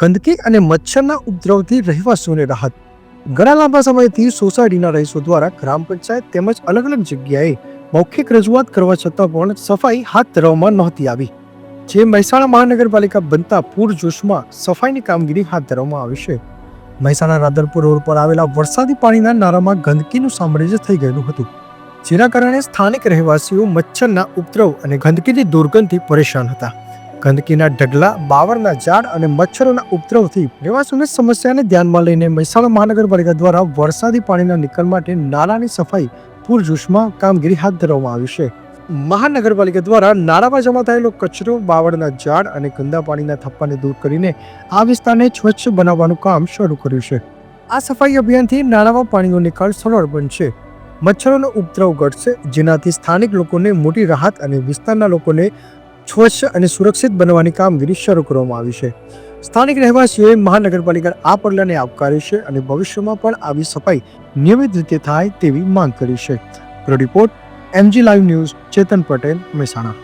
ગંદકી અને મચ્છરના ઉપદ્રવથી રહેવાસીઓને રાહત. ઘણા લાંબા સમયથી સોસાયટીના રહીશો દ્વારા ગ્રામ પંચાયત તેમજ અલગ અલગ જગ્યાએ મૌખિક રજૂઆત કરવા છતાં પણ સફાઈ હાથ ધરવામાં નહોતી આવી. જે મહેસાણા મહાનગરપાલિકા બનતા પૂરજોશમાં સફાઈની કામગીરી હાથ ધરવામાં આવી છે. મહેસાણા રાધનપુર રોડ પર આવેલા વરસાદી પાણીના નારામાં ગંદકીનું સામ્રાજ્ય થઈ ગયેલું હતું. જેના કારણે સ્થાનિક રહેવાસીઓ મચ્છરના ઉપદ્રવ અને ગંદકીની દુર્ગંધથી પરેશાન હતા. ગંદકીના ઢગલા, બાવળના ઝાડ અને મચ્છરોના ઉપદ્રવથી રહેવાસીઓની સમસ્યાને ધ્યાનમાં લઈને મહેસાણા મહાનગરપાલિકા દ્વારા વરસાદી પાણીના નિકાલ માટે નાળાની સફાઈ, પૂરજોશમાં કામગીરી હાથ ધરવામાં આવી છે. મહાનગરપાલિકા દ્વારા નાળામાં જમા થયેલો કચરો, બાવળના ઝાડ અને ગંદા પાણીના થપ્પાને દૂર કરીને આ વિસ્તારને સ્વચ્છ બનાવવાનું કામ શરૂ કર્યું છે. આ સફાઈ અભિયાનથી નાળામાં પાણીનો નિકાલ સરળ બનશે. મચ્છરોનો ઉપદ્રવ ઘટશે, જેનાથી સ્થાનિક લોકોને મોટી રાહત અને વિસ્તારના લોકોને સ્વચ્છ અને સુરક્ષિત બનવાની કામગીરી શરૂ કરવામાં આવી છે. સ્થાનિક રહેવાસીઓએ મહાનગરપાલિકા આ પગલાંને આવકાર્યું છે અને ભવિષ્યમાં પણ આવી સફાઈ નિયમિત રીતે થાય તેવી માંગ કરી છે. Report, MG live news, Chetan Patel, Mehsana.